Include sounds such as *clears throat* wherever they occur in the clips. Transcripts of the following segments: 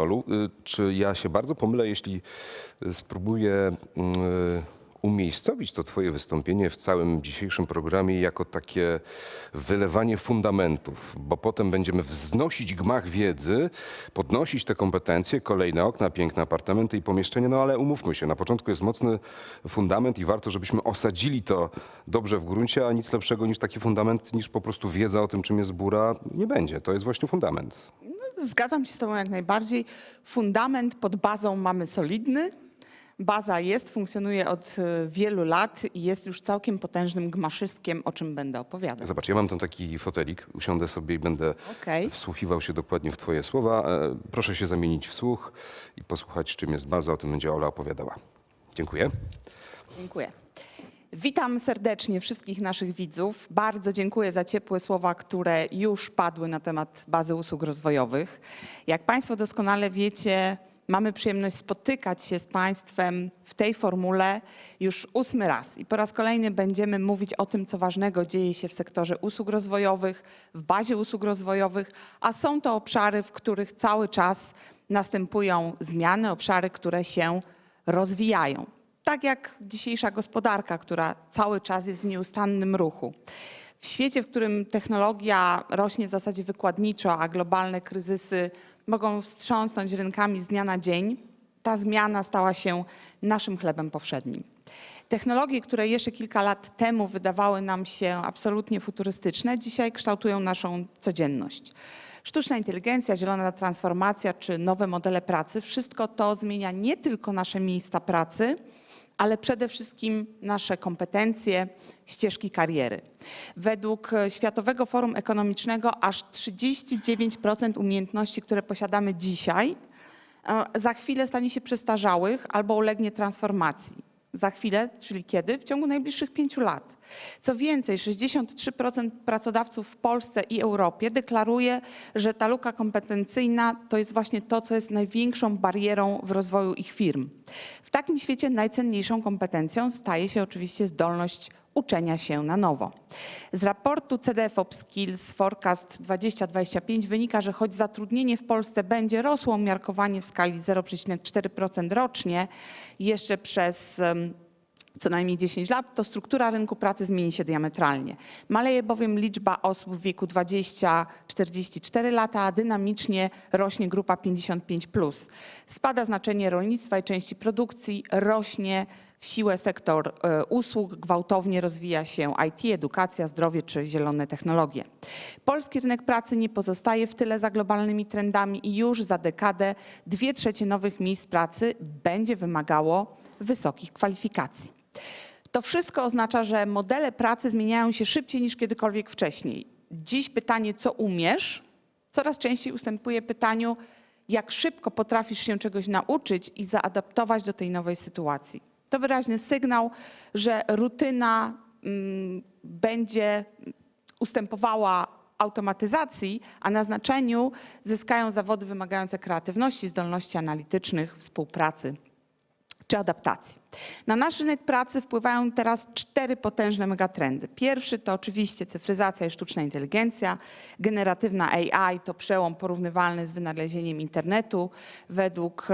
Olu. Y, Czy ja się bardzo pomylę, jeśli spróbuję y, umiejscowić to Twoje wystąpienie w całym dzisiejszym programie jako takie wylewanie fundamentów, bo potem będziemy wznosić gmach wiedzy, podnosić te kompetencje, kolejne okna, piękne apartamenty i pomieszczenia, no ale umówmy się, na początku jest mocny fundament i warto, żebyśmy osadzili to dobrze w gruncie, a nic lepszego niż taki fundament, niż po prostu wiedza o tym, czym jest góra, nie będzie. To jest właśnie fundament. Zgadzam się z Tobą jak najbardziej. Fundament pod bazą mamy solidny. Baza jest, funkcjonuje od e, wielu lat i jest już całkiem potężnym gmaszystkiem, o czym będę opowiadać. Zobacz, ja mam tam taki fotelik, usiądę sobie i będę Okej. wsłuchiwał się dokładnie w Twoje słowa. E, Proszę się zamienić w słuch i posłuchać, czym jest baza. O tym będzie Ola opowiadała. Dziękuję. Dziękuję. Witam serdecznie wszystkich naszych widzów. Bardzo dziękuję za ciepłe słowa, które już padły na temat bazy usług rozwojowych. Jak Państwo doskonale wiecie, mamy przyjemność spotykać się z Państwem w tej formule już ósmy raz. I po raz kolejny będziemy mówić o tym, co ważnego dzieje się w sektorze usług rozwojowych, w bazie usług rozwojowych, a są to obszary, w których cały czas następują zmiany, obszary, które się rozwijają tak jak dzisiejsza gospodarka, która cały czas jest w nieustannym ruchu. W świecie, w którym technologia rośnie w zasadzie wykładniczo, a globalne kryzysy mogą wstrząsnąć rynkami z dnia na dzień, ta zmiana stała się naszym chlebem powszednim. Technologie, które jeszcze kilka lat temu wydawały nam się absolutnie futurystyczne, dzisiaj kształtują naszą codzienność. Sztuczna inteligencja, zielona transformacja czy nowe modele pracy wszystko to zmienia nie tylko nasze miejsca pracy, ale przede wszystkim nasze kompetencje, ścieżki kariery. Według e, Światowego Forum Ekonomicznego aż 39% umiejętności, które posiadamy dzisiaj, e, za chwilę stanie się przestarzałych albo ulegnie transformacji. Za chwilę, czyli kiedy? W ciągu najbliższych pięciu lat. Co więcej, 63% pracodawców w Polsce i Europie deklaruje, że ta luka kompetencyjna to jest właśnie to, co jest największą barierą w rozwoju ich firm. W takim świecie najcenniejszą kompetencją staje się oczywiście zdolność uczenia się na nowo. Z raportu CDFOP Skills Forecast 2025 wynika, że choć zatrudnienie w Polsce będzie rosło umiarkowanie w skali 0,4% rocznie jeszcze przez co najmniej 10 lat, to struktura rynku pracy zmieni się diametralnie. Maleje bowiem liczba osób w wieku 20-44 lata, a dynamicznie rośnie grupa 55+. Plus. Spada znaczenie rolnictwa i części produkcji, rośnie w siłę sektor e, usług, gwałtownie rozwija się IT, edukacja, zdrowie czy zielone technologie. Polski rynek pracy nie pozostaje w tyle za globalnymi trendami i już za dekadę dwie trzecie nowych miejsc pracy będzie wymagało wysokich kwalifikacji. To wszystko oznacza, że modele pracy zmieniają się szybciej niż kiedykolwiek wcześniej. Dziś pytanie, co umiesz, coraz częściej ustępuje pytaniu, jak szybko potrafisz się czegoś nauczyć i zaadaptować do tej nowej sytuacji. To wyraźny sygnał, że rutyna mm, będzie ustępowała automatyzacji, a na znaczeniu zyskają zawody wymagające kreatywności, zdolności analitycznych, współpracy czy adaptacji. Na nasz rynek pracy wpływają teraz cztery potężne megatrendy. Pierwszy to oczywiście cyfryzacja i sztuczna inteligencja. Generatywna AI to przełom porównywalny z wynalezieniem internetu. Według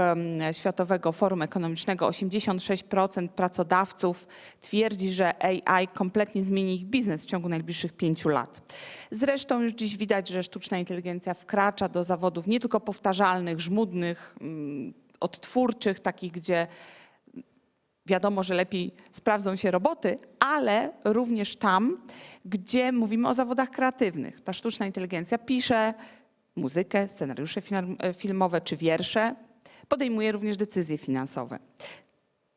Światowego Forum Ekonomicznego 86% pracodawców twierdzi, że AI kompletnie zmieni ich biznes w ciągu najbliższych pięciu lat. Zresztą już dziś widać, że sztuczna inteligencja wkracza do zawodów nie tylko powtarzalnych, żmudnych, mm, odtwórczych, takich, gdzie wiadomo, że lepiej sprawdzą się roboty, ale również tam, gdzie mówimy o zawodach kreatywnych. Ta sztuczna inteligencja pisze muzykę, scenariusze e, filmowe czy wiersze, podejmuje również decyzje finansowe.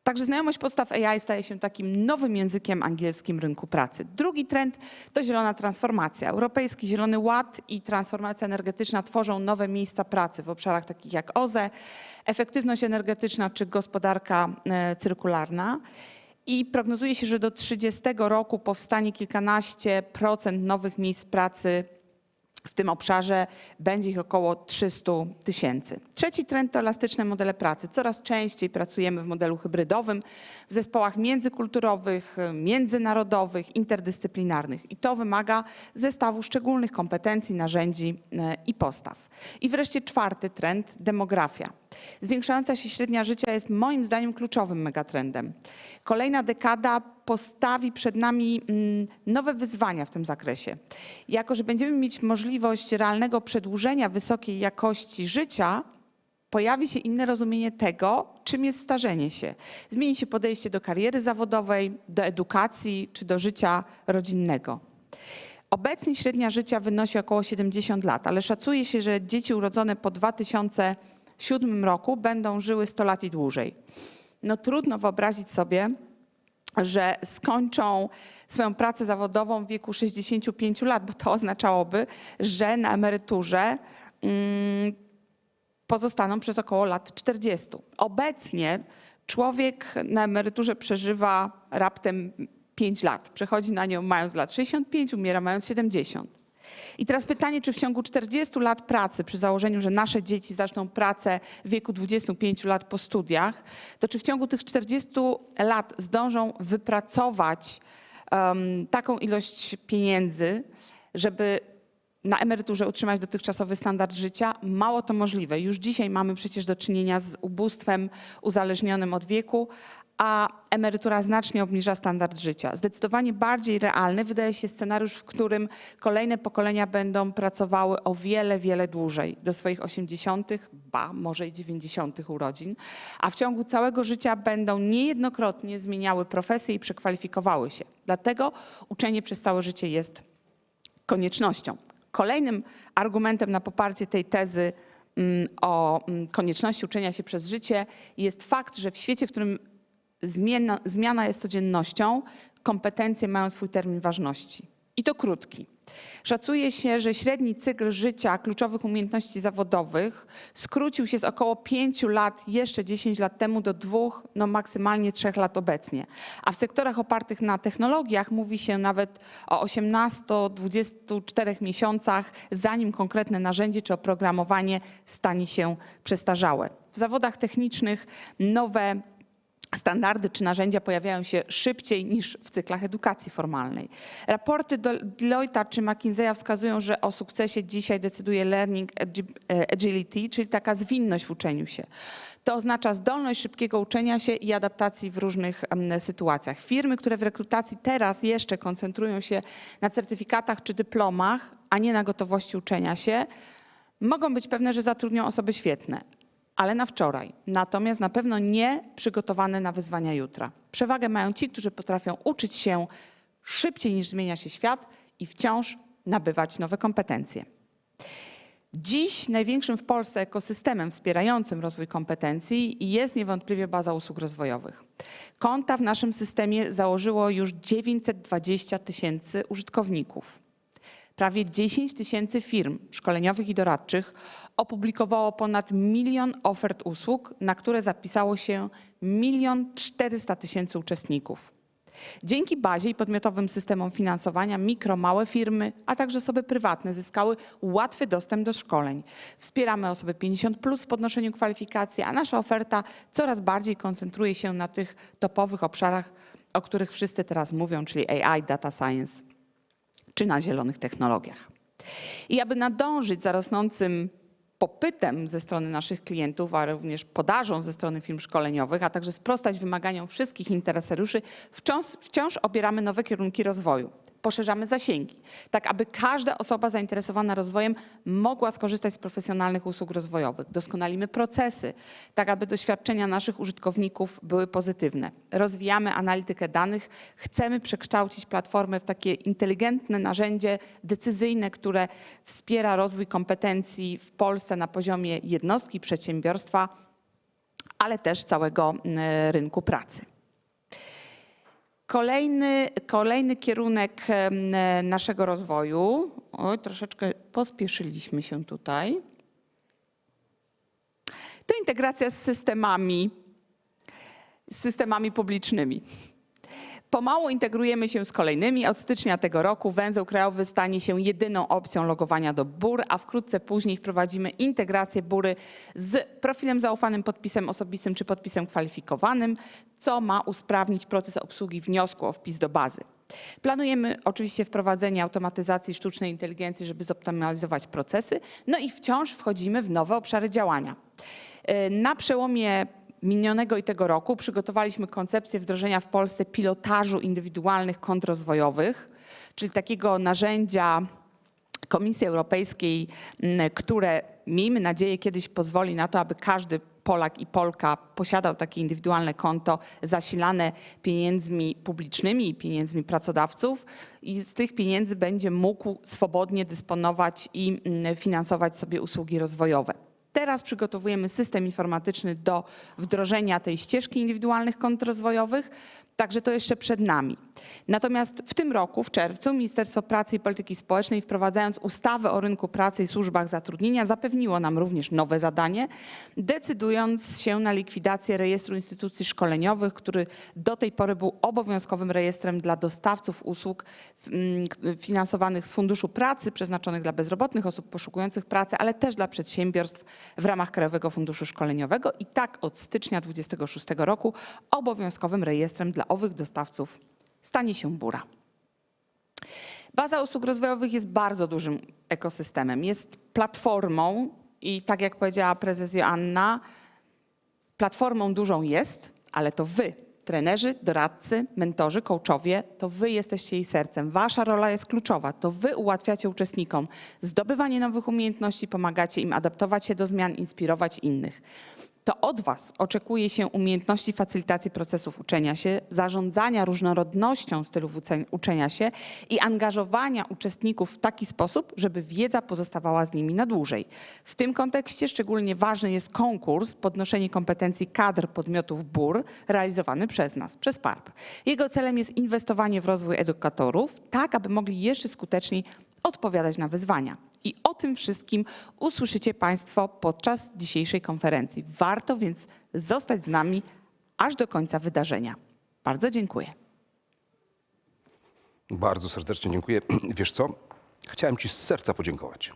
Także znajomość podstaw AI staje się takim nowym językiem angielskim rynku pracy. Drugi trend to zielona transformacja. Europejski Zielony Ład i transformacja energetyczna tworzą nowe miejsca pracy w obszarach takich jak OZE, efektywność energetyczna czy gospodarka e, cyrkularna. I prognozuje się, że do 30 roku powstanie kilkanaście procent nowych miejsc pracy W tym obszarze będzie ich około 300 tysięcy. Trzeci trend to elastyczne modele pracy. Coraz częściej pracujemy w modelu hybrydowym, w zespołach międzykulturowych, międzynarodowych, interdyscyplinarnych. I to wymaga zestawu szczególnych kompetencji, narzędzi e, i postaw. I wreszcie czwarty trend demografia. Zwiększająca się średnia życia jest moim zdaniem kluczowym megatrendem. Kolejna dekada postawi przed nami mm, nowe wyzwania w tym zakresie. Jako, że będziemy mieć możliwość realnego przedłużenia wysokiej jakości życia, pojawi się inne rozumienie tego, czym jest starzenie się. Zmieni się podejście do kariery zawodowej, do edukacji czy do życia rodzinnego. Obecnie średnia życia wynosi około 70 lat, ale szacuje się, że dzieci urodzone po 2007 roku będą żyły 100 lat i dłużej. No trudno wyobrazić sobie, że skończą swoją pracę zawodową w wieku 65 lat, bo to oznaczałoby, że na emeryturze mm, pozostaną przez około lat 40. Obecnie człowiek na emeryturze przeżywa raptem 5 lat. Przechodzi na nią mając lat 65, umiera mając 70. I teraz pytanie, czy w ciągu 40 lat pracy, przy założeniu, że nasze dzieci zaczną pracę w wieku 25 lat po studiach, to czy w ciągu tych 40 lat zdążą wypracować em, taką ilość pieniędzy, żeby na emeryturze utrzymać dotychczasowy standard życia, mało to możliwe. Już dzisiaj mamy przecież do czynienia z ubóstwem uzależnionym od wieku, a emerytura znacznie obniża standard życia. Zdecydowanie bardziej realny wydaje się scenariusz, w którym kolejne pokolenia będą pracowały o wiele, wiele dłużej, do swoich 80., ba, może i 90. urodzin, a w ciągu całego życia będą niejednokrotnie zmieniały profesję i przekwalifikowały się. Dlatego uczenie przez całe życie jest koniecznością. Kolejnym argumentem na poparcie tej tezy mm, o mm, konieczności uczenia się przez życie jest fakt, że w świecie, w którym zmiana, zmiana jest codziennością, kompetencje mają swój termin ważności. I to krótki. Szacuje się, że średni cykl życia kluczowych umiejętności zawodowych skrócił się z około 5 lat jeszcze 10 lat temu do dwóch, no maksymalnie 3 lat obecnie. A w sektorach opartych na technologiach mówi się nawet o 18-24 miesiącach, zanim konkretne narzędzie czy oprogramowanie stanie się przestarzałe. W zawodach technicznych nowe standardy czy narzędzia pojawiają się szybciej niż w cyklach edukacji formalnej. Raporty do Deloitte czy McKinsey'a wskazują, że o sukcesie dzisiaj decyduje learning e, agility, czyli taka zwinność w uczeniu się. To oznacza zdolność szybkiego uczenia się i adaptacji w różnych sytuacjach. Firmy, które w rekrutacji teraz jeszcze koncentrują się na certyfikatach czy dyplomach, a nie na gotowości uczenia się, mogą być pewne, że zatrudnią osoby świetne, ale na wczoraj. Natomiast na pewno nie przygotowane na wyzwania jutra. Przewagę mają ci, którzy potrafią uczyć się szybciej niż zmienia się świat i wciąż nabywać nowe kompetencje. Dziś największym w Polsce ekosystemem wspierającym rozwój kompetencji jest niewątpliwie baza usług rozwojowych. Konta w naszym systemie założyło już 920 tysięcy użytkowników. Prawie 10 tysięcy firm szkoleniowych i doradczych opublikowało ponad milion ofert usług, na które zapisało się milion 400 tysięcy uczestników. Dzięki bazie i podmiotowym systemom finansowania mikro, małe firmy, a także osoby prywatne zyskały łatwy dostęp do szkoleń. Wspieramy osoby 50 plus w podnoszeniu kwalifikacji, a nasza oferta coraz bardziej koncentruje się na tych topowych obszarach, o których wszyscy teraz mówią, czyli AI, data science czy na zielonych technologiach. I aby nadążyć za rosnącym popytem ze strony naszych klientów, a również podażą ze strony firm szkoleniowych, a także sprostać wymaganiom wszystkich interesariuszy, wciąż, wciąż obieramy nowe kierunki rozwoju. Poszerzamy zasięgi, tak aby każda osoba zainteresowana rozwojem mogła skorzystać z profesjonalnych usług rozwojowych. Doskonalimy procesy, tak aby doświadczenia naszych użytkowników były pozytywne. Rozwijamy analitykę danych, chcemy przekształcić platformę w takie inteligentne narzędzie decyzyjne, które wspiera rozwój kompetencji w Polsce na poziomie jednostki, przedsiębiorstwa, ale też całego mm, rynku pracy. Kolejny, kolejny kierunek naszego rozwoju. Oj, troszeczkę pospieszyliśmy się tutaj. To integracja z systemami, z systemami publicznymi. Pomału integrujemy się z kolejnymi. Od stycznia tego roku węzeł krajowy stanie się jedyną opcją logowania do BUR, a wkrótce później wprowadzimy integrację BURy z profilem zaufanym, podpisem osobistym czy podpisem kwalifikowanym, co ma usprawnić proces obsługi wniosku o wpis do bazy. Planujemy oczywiście wprowadzenie automatyzacji sztucznej inteligencji, żeby zoptymalizować procesy, no i wciąż wchodzimy w nowe obszary działania. E, Na przełomie minionego i tego roku przygotowaliśmy koncepcję wdrożenia w Polsce pilotażu indywidualnych kont rozwojowych, czyli takiego narzędzia Komisji Europejskiej, które miejmy nadzieję kiedyś pozwoli na to, aby każdy Polak i Polka posiadał takie indywidualne konto zasilane pieniędzmi publicznymi i pieniędzmi pracodawców i z tych pieniędzy będzie mógł swobodnie dysponować i finansować sobie usługi rozwojowe. Teraz przygotowujemy system informatyczny do wdrożenia tej ścieżki indywidualnych kont rozwojowych, także to jeszcze przed nami. Natomiast w tym roku, w czerwcu, Ministerstwo Pracy i Polityki Społecznej, wprowadzając ustawę o rynku pracy i służbach zatrudnienia, zapewniło nam również nowe zadanie, decydując się na likwidację rejestru instytucji szkoleniowych, który do tej pory był obowiązkowym rejestrem dla dostawców usług mm, finansowanych z Funduszu Pracy, przeznaczonych dla bezrobotnych osób poszukujących pracy, ale też dla przedsiębiorstw w ramach Krajowego Funduszu Szkoleniowego. I tak od stycznia 2026 roku obowiązkowym rejestrem dla owych dostawców stanie się Bura. Baza usług rozwojowych jest bardzo dużym ekosystemem. Jest platformą i tak jak powiedziała prezes Joanna, platformą dużą jest, ale to wy, trenerzy, doradcy, mentorzy, coachowie, to wy jesteście jej sercem. Wasza rola jest kluczowa. To wy ułatwiacie uczestnikom zdobywanie nowych umiejętności, pomagacie im adaptować się do zmian, inspirować innych. To od Was oczekuje się umiejętności facylitacji procesów uczenia się, zarządzania różnorodnością stylów uczenia się i angażowania uczestników w taki sposób, żeby wiedza pozostawała z nimi na dłużej. W tym kontekście szczególnie ważny jest konkurs Podnoszenie kompetencji kadr podmiotów BUR realizowany przez nas, przez PARP. Jego celem jest inwestowanie w rozwój edukatorów, tak aby mogli jeszcze skuteczniej odpowiadać na wyzwania. I o tym wszystkim usłyszycie Państwo podczas dzisiejszej konferencji. Warto więc zostać z nami aż do końca wydarzenia. Bardzo dziękuję. Bardzo serdecznie dziękuję. *clears throat* Wiesz co? Chciałem Ci z serca podziękować.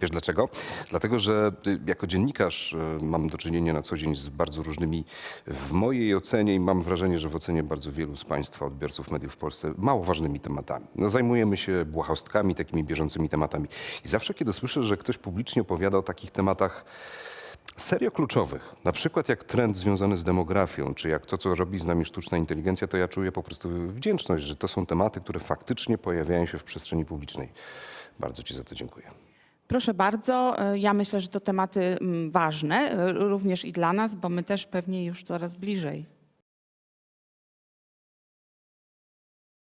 Wiesz dlaczego? Dlatego, że y, jako dziennikarz y, mam do czynienia na co dzień z bardzo różnymi, w mojej ocenie i mam wrażenie, że w ocenie bardzo wielu z Państwa odbiorców mediów w Polsce, mało ważnymi tematami. No, zajmujemy się błahostkami, takimi bieżącymi tematami. I zawsze, kiedy słyszę, że ktoś publicznie opowiada o takich tematach, serio kluczowych, na przykład jak trend związany z demografią, czy jak to, co robi z nami sztuczna inteligencja, to ja czuję po prostu wdzięczność, że to są tematy, które faktycznie pojawiają się w przestrzeni publicznej. Bardzo Ci za to dziękuję. Proszę bardzo, e, ja myślę, że to tematy mm, ważne, e, również i dla nas, bo my też pewnie już coraz bliżej